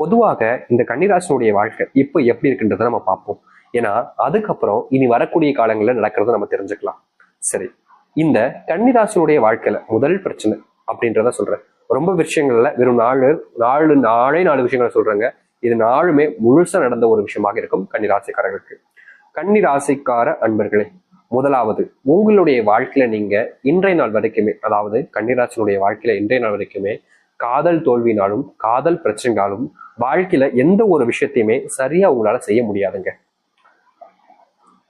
பொதுவாக இந்த கன்னிராசினுடைய வாழ்க்கை இப்போ எப்படி இருக்குன்றதை நம்ம பார்ப்போம். ஏன்னா அதுக்கப்புறம் இனி வரக்கூடிய காலங்களில் நடக்கிறத நம்ம தெரிஞ்சுக்கலாம். சரி. இந்த கன்னிராசினுடைய வாழ்க்கையில முதல் பிரச்சனை அப்படின்றத சொல்றேன். ரொம்ப விஷயங்கள்ல வெறும் நாலு நாலு நாலே நாலு விஷயங்களை சொல்றாங்க. இது நாலுமே முழுசா நடந்த ஒரு விஷயமாக இருக்கும் கன்னிராசிக்காரர்களுக்கு. கன்னிராசிக்கார அன்பர்களே முதலாவது உங்களுடைய வாழ்க்கையில நீங்க இன்றைய நாள் வரைக்குமே அதாவது கன்னிராசினுடைய வாழ்க்கையில இன்றைய நாள் வரைக்குமே காதல் தோல்வினாலும் காதல் பிரச்சனைனாலும் வாழ்க்கையில எந்த ஒரு விஷயத்தையுமே சரியா உங்களால செய்ய முடியாதுங்க.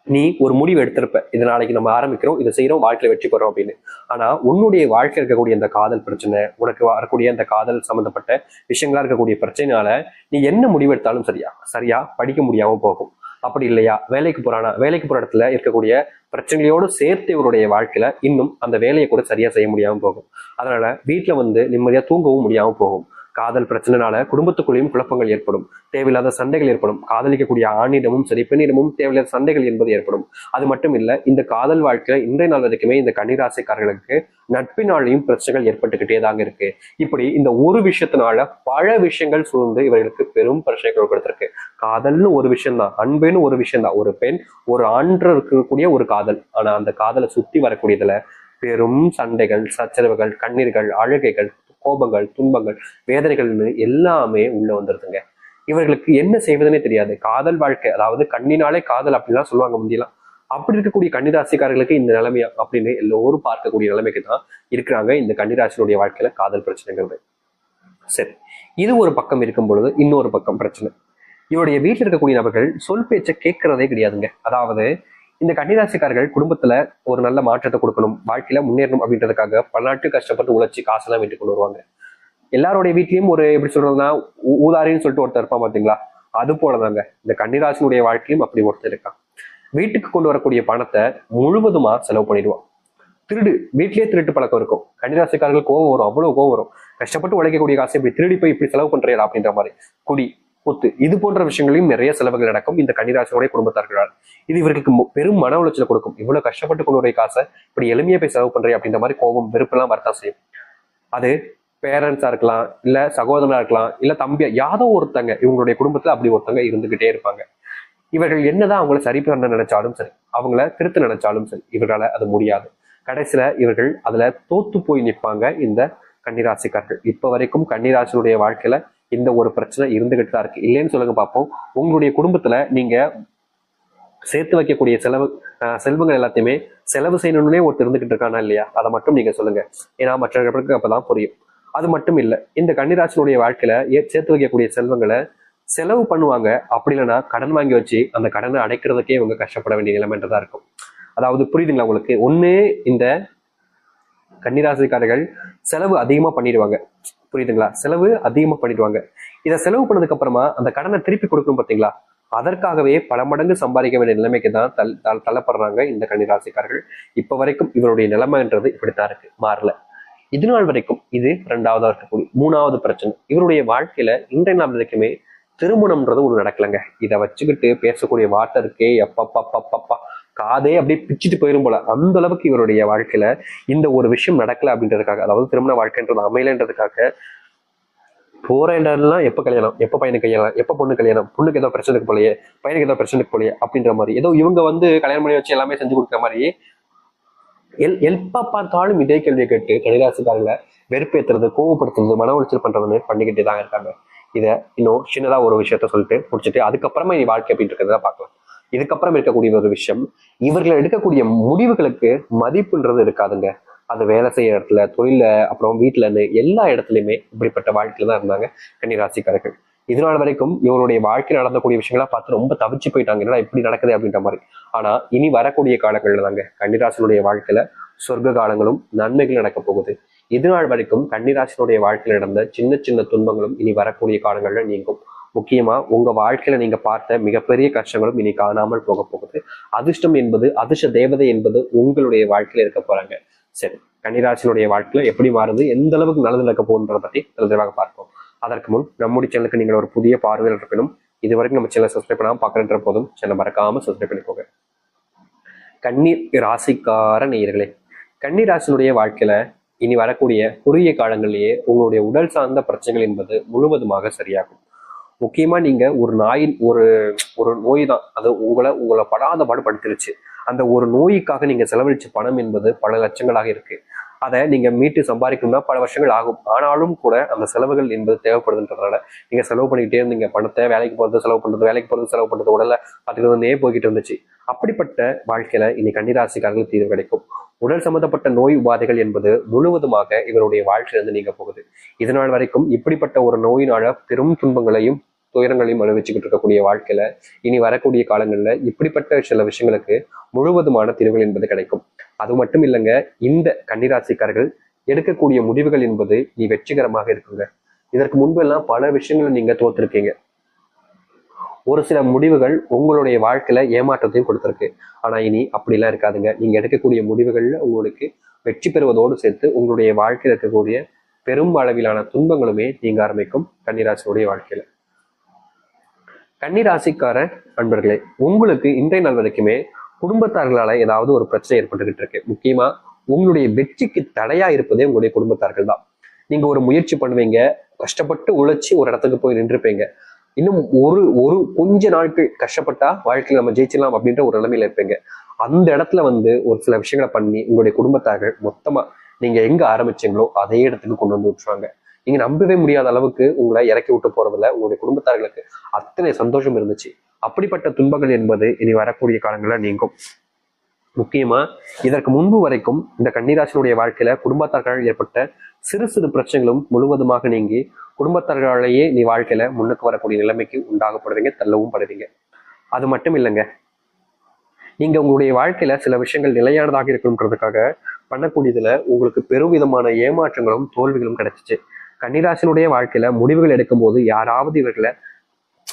நீ ஒரு முடிவு எடுத்திருப்ப இது நாளைக்கு நம்ம ஆரம்பிக்கிறோம் இதை செய்யறோம் வாழ்க்கையில வெற்றி பெறோம் அப்படின்னு. ஆனா உன்னுடைய வாழ்க்கை இருக்கக்கூடிய அந்த காதல் பிரச்சனை உனக்கு வரக்கூடிய அந்த காதல் சம்பந்தப்பட்ட விஷயங்களா இருக்கக்கூடிய பிரச்சனைனால நீ என்ன முடிவு எடுத்தாலும் சரியா? சரியா? படிக்க முடியாம போகும். அப்படி இல்லையா? வேலைக்கு போறானா? வேலைக்கு போற இடத்துல இருக்கக்கூடிய பிரச்சனைகளோடு சேர்த்து இவருடைய வாழ்க்கையில இன்னும் அந்த வேலையை கூட சரியா செய்ய முடியாம போகும். அதனால வீட்டுல வந்து நிம்மதியா தூங்கவும் முடியாம போகும். காதல் பிரச்சனைனால குடும்பத்துக்குள்ளேயும் குழப்பங்கள் ஏற்படும். தேவையில்லாத சண்டைகள் ஏற்படும். காதலிக்கக்கூடிய ஆணிடமும் சரி பெண்ணிடமும் தேவையில்லாத சண்டைகள் என்பது ஏற்படும். அது மட்டும் இல்ல இந்த காதல் வாழ்க்கை இன்றைய நாள் வரைக்குமே இந்த கன்னிராசிக்காரர்களுக்கு நட்பினாலையும் பிரச்சனைகள் ஏற்பட்டுக்கிட்டே தாங்க இருக்கு. இப்படி இந்த ஒரு விஷயத்தினால பல விஷயங்கள் சூழ்ந்து இவர்களுக்கு பெரும் பிரச்சனைகள் கொடுத்திருக்கு காதல்னு ஒரு விஷயம் தான் அன்புன்னு ஒரு விஷயம் தான் ஒரு பெண் ஒரு ஆண்டு இருக்கக்கூடிய ஒரு காதல். ஆனா அந்த காதலை சுத்தி வரக்கூடியதுல பெரும் சண்டைகள் சச்சரவுகள் கண்ணீர்கள் அழுகைகள் கோபங்கள் துன்பங்கள் வேதனைகள்னு எல்லாமே உள்ள வந்துருதுங்க. இவர்களுக்கு என்ன செய்வதுனே தெரியாது. காதல் வாழ்க்கை அதாவது கண்ணினாலே காதல் அப்படின்லாம் சொல்லுவாங்க முந்தியெல்லாம். அப்படி இருக்கக்கூடிய கன்னிராசிக்காரர்களுக்கு இந்த நிலைமையா அப்படின்னு எல்லோரும் பார்க்கக்கூடிய நிலைமைக்கு தான் இருக்கிறாங்க இந்த கன்னிராசினுடைய வாழ்க்கையில காதல் பிரச்சனைங்கிறது. சரி இது ஒரு பக்கம் இருக்கும் பொழுது இன்னொரு பக்கம் பிரச்சனை. இவருடைய வீட்டில் இருக்கக்கூடிய நபர்கள் சொல் பேச்சை கேட்கறதே கிடையாதுங்க. அதாவது இந்த கன்னிராசிக்காரர்கள் குடும்பத்துல ஒரு நல்ல மாற்றத்தை கொடுக்கணும் வாழ்க்கையில முன்னேறணும் அப்படின்றதுக்காக பல நாட்டு கஷ்டப்பட்டு உழைச்சி காசெல்லாம் வீட்டுக்கு கொண்டு வருவாங்க. எல்லாருடைய வீட்லயும் ஒரு எப்படி சொல்றதுன்னா ஊதாரின்னு சொல்லிட்டு ஒருத்தர் இருப்பான் பாத்தீங்களா? அது போலதாங்க. இந்த கன்னிராசினுடைய வாழ்க்கையும் அப்படி ஒருத்தர் இருக்கான். வீட்டுக்கு கொண்டு வரக்கூடிய பணத்தை முழுவதுமா செலவு பண்ணிடுவான். திருடு வீட்லயே திருட்டு பழக்கம் இருக்கும். கன்னிராசிக்காரர்கள் கோவம் வரும் அவ்வளவு கோவம் வரும். கஷ்டப்பட்டு உழைக்கக்கூடிய காசை இப்படி திருடி போய் இப்படி செலவு பண்றியா அப்படின்ற மாதிரி. குடி பொத்து இது போன்ற விஷயங்களையும் நிறைய செலவுகள் நடக்கும் இந்த கன்னிராசியோடைய குடும்பத்தார்களால். இது இவர்களுக்கு பெரும் மன உளைச்சல் கொடுக்கும். இவ்வளவு கஷ்டப்பட்டு கொண்டுடைய காசை இப்படி எளிமையா போய் செலவு பண்றேன் அப்படின்ற மாதிரி கோபம் வெறுப்பெல்லாம் வரத்தான் செய்யும். அது பேரண்ட்ஸா இருக்கலாம் இல்ல சகோதரனா இருக்கலாம் இல்ல தம்பியா யாதோ ஒருத்தங்க இவங்களுடைய குடும்பத்துல அப்படி ஒருத்தங்க இருந்துகிட்டே இருப்பாங்க. இவர்கள் என்னதான் அவங்கள சரி பண்ண நினைச்சாலும் சரி அவங்கள திருத்த நினைச்சாலும் சரி இவர்களால அது முடியாது. கடைசியில இவர்கள் அதுல தோத்து போய் நிற்பாங்க இந்த கன்னிராசிக்காரர்கள். இப்ப வரைக்கும் கன்னிராசினுடைய வாழ்க்கையில இந்த ஒரு பிரச்சனை இருந்துகிட்டு தான் இருக்கு. இல்லைன்னு சொல்லுங்க பார்ப்போம். உங்களுடைய குடும்பத்துல நீங்க சேர்த்து வைக்கக்கூடிய செலவு செல்வங்கள் எல்லாத்தையுமே செலவு செய்யணும்னே ஒருத்தர் இருந்துகிட்டு இருக்கானா இல்லையா? அதை மட்டும் நீங்க சொல்லுங்க. ஏன்னா மற்றவர்களுக்கு அப்பதான் புரியும். அது மட்டும் இல்லை இந்த கன்னிராசினுடைய வாழ்க்கையில சேர்த்து வைக்கக்கூடிய செல்வங்களை செலவு பண்ணுவாங்க. அப்படி இல்லைன்னா கடன் வாங்கி வச்சு அந்த கடனை அடைக்கிறதுக்கே இவங்க கஷ்டப்பட வேண்டிய நிலைமைன்றதா இருக்கும். அதாவது புரியுதுங்களா உங்களுக்கு? ஒன்று இந்த கன்னிராசிக்காரர்கள் செலவு அதிகமாக பண்ணிடுவாங்க. புரியுதுங்களா? செலவு அதிகமா பண்ணிடுவாங்க. இதை செலவு பண்ணதுக்கு அப்புறமா அந்த கடனை திருப்பி கொடுக்கணும் பார்த்தீங்களா? அதற்காகவே பல மடங்கு சம்பாதிக்க வேண்டிய நிலைமைக்கு தான் தல் தள்ளப்படுறாங்க இந்த கன்னிராசிக்காரர்கள். இப்ப வரைக்கும் இவருடைய நிலைமைன்றது இப்படித்தான் இருக்கு. மாறல. இது நாள் வரைக்கும் இது ரெண்டாவதா இருக்கக்கூடிய மூணாவது பிரச்சனை. இவருடைய வாழ்க்கையில இன்றைய நாள் வரைக்குமே திருமணம்ன்றது ஒன்று நடக்கலைங்க. இதை வச்சுக்கிட்டு பேசக்கூடிய வார்த்தை இருக்கே எப்பப்பப்பப்பப்பா காதே அப்படியே பிச்சுட்டு போயிடும் போல. அந்த அளவுக்கு இவருடைய வாழ்க்கையில இந்த ஒரு விஷயம் நடக்கல அப்படின்றதுக்காக அதாவது திருமண வாழ்க்கைன்றது அமையலன்றதுக்காக போற இடம்லாம் எப்ப கல்யாணம்? எப்ப பையனுக்கு கல்யாணம்? எப்ப பொண்ணு கல்யாணம்? பொண்ணுக்கு ஏதோ பிரச்சனைக்கு போலையே பையனுக்கு ஏதோ பிரச்சனைக்கு போலையே அப்படின்ற மாதிரி. ஏதோ இவங்க வந்து கல்யாணம் பண்ணி வச்சு எல்லாமே செஞ்சு கொடுக்குற மாதிரி எல் எப்போ பார்த்தாலும் இதே கேள்வியை கேட்டு கணிராசிக்காரங்களை வெறுப்பேற்றுறது கோவப்படுத்துறது மன உளைச்சல் பண்றதுன்னு பண்ணிக்கிட்டே தான் இருக்காங்க. இதை இன்னும் சின்னதா ஒரு விஷயத்த சொல்லிட்டு முடிச்சுட்டு அதுக்கப்புறமா நீ வாழ்க்கை அப்படின்னு இருக்கிறத பார்க்கலாம். இதுக்கப்புறம் இருக்கக்கூடிய ஒரு விஷயம் இவர்கள் எடுக்கக்கூடிய முடிவுகளுக்கு மதிப்புன்றது இருக்காதுங்க. அது வேலை செய்யற இடத்துல தொழில அப்புறம் வீட்டுலன்னு எல்லா இடத்துலயுமே இப்படிப்பட்ட வாழ்க்கையில தான் இருந்தாங்க கன்னிராசிக்காரர்கள். இது வரைக்கும் இவருடைய வாழ்க்கையில் நடந்தக்கூடிய விஷயங்களா பார்த்து ரொம்ப தவிச்சு போயிட்டாங்க. என்னடா இப்படி நடக்குது அப்படின்ற மாதிரி. ஆனா இனி வரக்கூடிய காலங்கள்ல தாங்க கன்னிராசனுடைய வாழ்க்கையில சொர்க்க காலங்களும் நன்மைகள் நடக்க போகுது. இதனால் வரைக்கும் கன்னிராசினுடைய வாழ்க்கையில் நடந்த சின்ன சின்ன துன்பங்களும் இனி வரக்கூடிய காலங்களில் நீங்கும். முக்கியமா உங்க வாழ்க்கையில நீங்க பார்த்த மிகப்பெரிய கஷ்டங்களும் இனி காணாமல் போக போகுது. அதிர்ஷ்டம் என்பது அதிர்ஷ்ட தேவதை என்பது உங்களுடைய வாழ்க்கையில இருக்க போறாங்க. சரி கன்னிராசினுடைய வாழ்க்கையில எப்படி மாறுது எந்த அளவுக்கு நல்லது நடக்க போகுன்றதை பற்றி தெளிவாக பார்ப்போம். அதற்கு முன் நம்முடைய சேனலுக்கு நீங்கள் ஒரு புதிய பார்வையில் இருக்கணும் இது வரைக்கும் நம்ம சேனலை சப்ஸ்கிரைப் பண்ணாமல் பார்க்குறன்ற போதும் சேனல் மறக்காம சப்ஸ்கிரைப் பண்ணிக்கோங்க. கண்ணீர் ராசிக்கார நேயர்களே கன்னிராசினுடைய வாழ்க்கையில இனி வரக்கூடிய குறுகிய காலங்களிலேயே உங்களுடைய உடல் சார்ந்த பிரச்சனைகள் என்பது முழுவதுமாக சரியாகும். முக்கியமாக நீங்கள் ஒரு நாயின் ஒரு ஒரு நோய் தான் அது உங்களை உங்களை படாத பாடுபடுத்திருச்சு அந்த ஒரு நோய்க்காக நீங்கள் செலவழிச்ச பணம் என்பது பல லட்சங்களாக இருக்கு. அதை நீங்க மீட்டு சம்பாதிக்கணும்னா பல வருஷங்கள் ஆகும். ஆனாலும் கூட அந்த செலவுகள் என்பது தேவைப்படுதுன்றதுனால நீங்க செலவு பண்ணிக்கிட்டே இருந்தீங்க. பணத்தை வேலைக்கு போறது செலவு பண்றது வேலைக்கு போறது செலவு பண்றது உடலை நே போய்கிட்டு இருந்துச்சு. அப்படிப்பட்ட வாழ்க்கையில இனி கன்னிராசிக்காரர்கள் தீர்வு கிடைக்கும். உடல் சம்பந்தப்பட்ட நோய் உபாதைகள் என்பது முழுவதுமாக இவருடைய வாழ்க்கையிலிருந்து நீங்க போகுது. இதனால் வரைக்கும் இப்படிப்பட்ட ஒரு நோயினால பெரும் துன்பங்களையும் துயரங்களையும் அனுபவிச்சுக்கிட்டு இருக்கக்கூடிய வாழ்க்கையில இனி வரக்கூடிய காலங்கள்ல இப்படிப்பட்ட சில விஷயங்களுக்கு முழுவதுமான தீர்வுகள் என்பது கிடைக்கும். அது மட்டும் இல்லைங்க இந்த கன்னிராசிக்காரர்கள் எடுக்கக்கூடிய முடிவுகள் என்பது நீ வெற்றிகரமாக இருக்குங்க. இதற்கு முன்பெல்லாம் பல விஷயங்களை நீங்க தோத்திருக்கீங்க. ஒரு சில முடிவுகள் உங்களுடைய வாழ்க்கையில ஏமாற்றத்தையும் கொடுத்துருக்கு. ஆனா இனி அப்படிலாம் இருக்காதுங்க. நீங்க எடுக்கக்கூடிய முடிவுகள்ல உங்களுக்கு வெற்றி பெறுவதோடு சேர்த்து உங்களுடைய வாழ்க்கையில் இருக்கக்கூடிய பெரும் அளவிலான துன்பங்களுமே நீங்க ஆரம்பிக்கும் கன்னிராசியுடைய வாழ்க்கையில. கன்னிராசிக்கார அன்பர்களே உங்களுக்கு இன்றைய நாள் வரைக்குமே குடும்பத்தார்களால ஏதாவது ஒரு பிரச்சனை ஏற்பட்டுக்கிட்டு இருக்கு. முக்கியமா உங்களுடைய வெற்றிக்கு தடையா இருப்பதே உங்களுடைய குடும்பத்தார்கள் தான். நீங்க ஒரு முயற்சி பண்ணுவீங்க கஷ்டப்பட்டு உழைச்சி ஒரு இடத்துக்கு போய் நின்றுப்பீங்க. இன்னும் ஒரு ஒரு கொஞ்ச நாட்கள் கஷ்டப்பட்டா வாழ்க்கையில் நம்ம ஜெயிச்சிடலாம் அப்படின்ற ஒரு நிலைமையில இருப்பீங்க. அந்த இடத்துல வந்து ஒரு சில விஷயங்களை பண்ணி உங்களுடைய குடும்பத்தார்கள் மொத்தமா நீங்க எங்க ஆரம்பிச்சீங்களோ அதே இடத்துக்கு கொண்டு வந்து விட்டுருவாங்க. நீங்க நம்பவே முடியாத அளவுக்கு உங்களை இறக்கி விட்டு போறதுல உங்களுடைய குடும்பத்தார்களுக்கு அத்தனை சந்தோஷம் இருந்துச்சு. அப்படிப்பட்ட துன்பங்கள் என்பது இனி வரக்கூடிய காலங்களில் நீங்கும். முக்கியமா இதற்கு முன்பு வரைக்கும் இந்த கன்னிராசினுடைய வாழ்க்கையில குடும்பத்தார்கள் ஏற்பட்ட சிறு சிறு பிரச்சனைகளும் முழுவதுமாக நீங்கி குடும்பத்தார்களாலேயே நீ வாழ்க்கையில முன்னுக்கு வரக்கூடிய நிலைமைக்கு உண்டாகப்படுவீங்க தள்ளவும் படுவீங்க. அது மட்டும் இல்லைங்க. நீங்க உங்களுடைய வாழ்க்கையில சில விஷயங்கள் நிலையானதாக இருக்கணுன்றதுக்காக பண்ணக்கூடியதுல உங்களுக்கு பெருவிதமான ஏமாற்றங்களும் தோல்விகளும் கிடைச்சிச்சு. கன்னிராசினுடைய வாழ்க்கையில முடிவுகள் எடுக்கும்போது யாராவது இவர்களை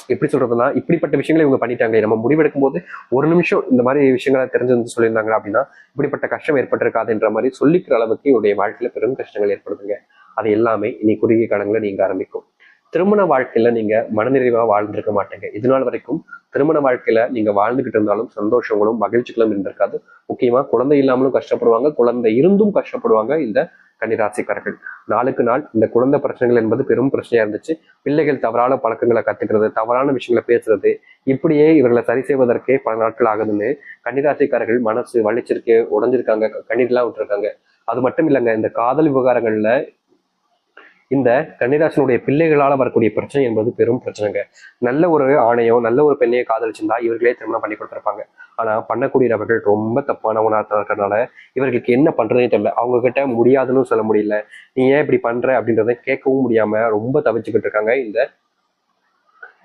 எப்படி சொல்றதுன்னா இப்படிப்பட்ட விஷயங்களை இவங்க பண்ணிட்டாங்க நம்ம முடிவெடுக்கும் போது ஒரு நிமிஷம் இந்த மாதிரி விஷயங்களை தெரிஞ்சு வந்து சொல்லியிருந்தாங்க அப்படின்னா இப்படிப்பட்ட கஷ்டம் ஏற்பட்டிருக்காதுன்ற மாதிரி சொல்லிக்கிற அளவுக்கு இவருடைய வாழ்க்கையில பெரும் கஷ்டங்கள் ஏற்படுதுங்க. அது எல்லாமே இனி குறுகிய காலங்களில் நீங்க ஆரம்பிக்கும். திருமண வாழ்க்கையில நீங்க மனநிறைவா வாழ்ந்திருக்க மாட்டீங்க. இது நாள் வரைக்கும் திருமண வாழ்க்கையில நீங்க வாழ்ந்துகிட்டு இருந்தாலும் சந்தோஷங்களும் மகிழ்ச்சிகளும் இருந்திருக்காது. முக்கியமா குழந்தை இல்லாமலும் கஷ்டப்படுவாங்க. குழந்தை இருந்தும் கஷ்டப்படுவாங்க இந்த கன்னிராசிக்காரர்கள். நாளுக்கு நாள் இந்த குழந்தை பிரச்சனைகள் என்பது பெரும் பிரச்சனையா இருந்துச்சு. பிள்ளைகள் தவறான பழக்கங்களை கத்துக்கிறது தவறான விஷயங்களை பேசுறது இப்படியே இவர்களை சரி செய்வதற்கே பல நாட்கள் ஆகுதுன்னு கன்னிராசிக்காரர்கள் மனசு வலிச்சிருக்கு உடஞ்சிருக்காங்க கண்ணீர்லாம் விட்டுருக்காங்க. அது மட்டும் இல்லைங்க இந்த காதல் விவகாரங்கள்ல இந்த கன்னிராசனுடைய பிள்ளைகளால் வரக்கூடிய பிரச்சனை என்பது பெரும் பிரச்சனைங்க. நல்ல ஒரு ஆணையோ நல்ல ஒரு பெண்ணையோ காதலிச்சிருந்தா இவர்களே திருமணம் பண்ணி கொடுத்துருப்பாங்க. ஆனா பண்ணக்கூடிய நபர்கள் ரொம்ப தப்பானவனாக இருக்கிறதுனால இவர்களுக்கு என்ன பண்றதே தெரியல. அவங்க கிட்ட முடியாதுன்னு சொல்ல முடியல. நீ ஏன் இப்படி பண்ற அப்படின்றத கேட்கவும் முடியாம ரொம்ப தவிச்சுக்கிட்டு இருக்காங்க இந்த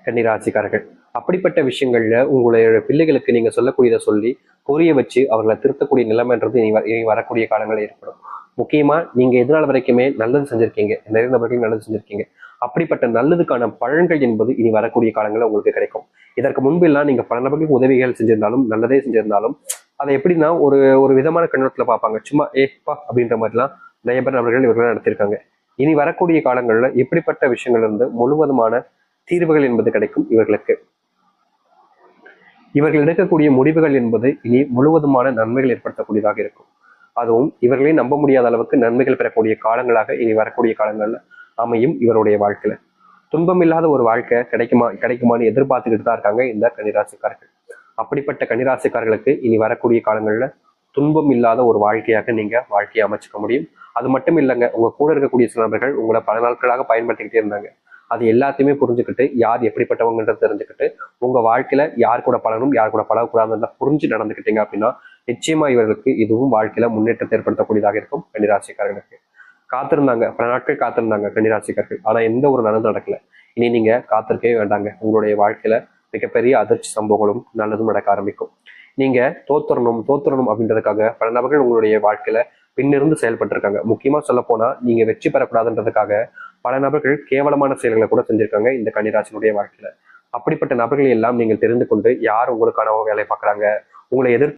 கன்னிராசிக்காரர்கள். அப்படிப்பட்ட விஷயங்கள்ல உங்களுடைய பிள்ளைகளுக்கு நீங்க சொல்லக்கூடியதை சொல்லி புரிய வச்சு அவர்களை திருத்தக்கூடிய நிலைமைன்றது இனி இனி வரக்கூடிய காலங்களில் ஏற்படும். முக்கியமா நீங்க எதிரால் வரைக்குமே நல்லது செஞ்சுருக்கீங்க? நிறைய நபர்கள் நல்லது செஞ்சிருக்கீங்க. அப்படிப்பட்ட நல்லதுக்கான பலன்கள் என்பது இனி வரக்கூடிய காலங்களில் உங்களுக்கு கிடைக்கும். இதற்கு முன்பெல்லாம் நீங்கள் நீங்க பல நபர்களுக்கு உதவிகள் செஞ்சிருந்தாலும் நல்லதே செஞ்சிருந்தாலும் அதை எப்படின்னா ஒரு ஒரு விதமான கண்ணோட்டத்துல பார்ப்பாங்க. சும்மா ஏப்பா அப்படின்ற மாதிரிலாம் நிறைய பேர் நபர்கள் இவர்கள் நடத்தியிருக்காங்க இனி வரக்கூடிய காலங்களில் இப்படிப்பட்ட விஷயங்கள் இருந்து முழுவதுமான தீர்வுகள் என்பது கிடைக்கும் இவர்களுக்கு. இவர்கள் எடுக்கக்கூடிய முடிவுகள் என்பது இனி முழுவதுமான நன்மைகள் ஏற்படுத்தக்கூடியதாக இருக்கும். அதுவும் இவர்களே நம்ப முடியாத அளவுக்கு நன்மைகள் பெறக்கூடிய காலங்களாக இனி வரக்கூடிய காலங்கள்ல அமையும் இவருடைய வாழ்க்கையில. துன்பம் இல்லாத ஒரு வாழ்க்கை கிடைக்குமா கிடைக்குமான்னு எதிர்பார்த்துக்கிட்டு தான் இருக்காங்க இந்த கன்னிராசிக்காரர்கள். அப்படிப்பட்ட கன்னிராசிக்காரர்களுக்கு இனி வரக்கூடிய காலங்கள்ல துன்பம் இல்லாத ஒரு வாழ்க்கையாக நீங்க வாழ்க்கையை அமைச்சுக்க முடியும். அது மட்டும் இல்லைங்க உங்க கூட இருக்கக்கூடிய சில நபர்கள் உங்களை பல நாட்களாக பயன்படுத்திக்கிட்டே இருந்தாங்க. அது எல்லாத்தையுமே புரிஞ்சுக்கிட்டு யார் எப்படிப்பட்டவங்கன்றது தெரிஞ்சுக்கிட்டு உங்க வாழ்க்கையில யார் கூட பழகணும் யார் கூட பழகக்கூடாதுன்றத புரிஞ்சு நடந்துக்கிட்டீங்க அப்படின்னா நிச்சயமா இவர்களுக்கு இதுவும் வாழ்க்கையில முன்னேற்றத்தை ஏற்படுத்தக்கூடியதாக இருக்கும் கன்னிராசிக்காரர்களுக்கு. காத்திருந்தாங்க. பல நாட்கள் காத்திருந்தாங்க கன்னிராசிக்காரர்கள். ஆனா எந்த ஒரு நல்லதும் நடக்கல. இனி நீங்க காத்திருக்கவே வேண்டாங்க. உங்களுடைய வாழ்க்கையில மிகப்பெரிய அதிர்ச்சி சம்பவங்களும் நல்லதும் நடக்க ஆரம்பிக்கும். நீங்க தோத்துறணும் தோத்துறணும் அப்படின்றதுக்காக பல நபர்கள் உங்களுடைய வாழ்க்கையில பின்னிருந்து செயல்பட்டிருக்காங்க. முக்கியமா சொல்ல போனா நீங்க வெற்றி பெறக்கூடாதுன்றதுக்காக பல நபர்கள் கேவலமான செயல்களை கூட செஞ்சிருக்காங்க இந்த கன்னிராசினுடைய வாழ்க்கையில. அப்படிப்பட்ட நபர்களை எல்லாம் நீங்கள் தெரிந்து கொண்டு யார் உங்களுக்கான வேலை பார்க்குறாங்க? உங்களை எதிர்த்து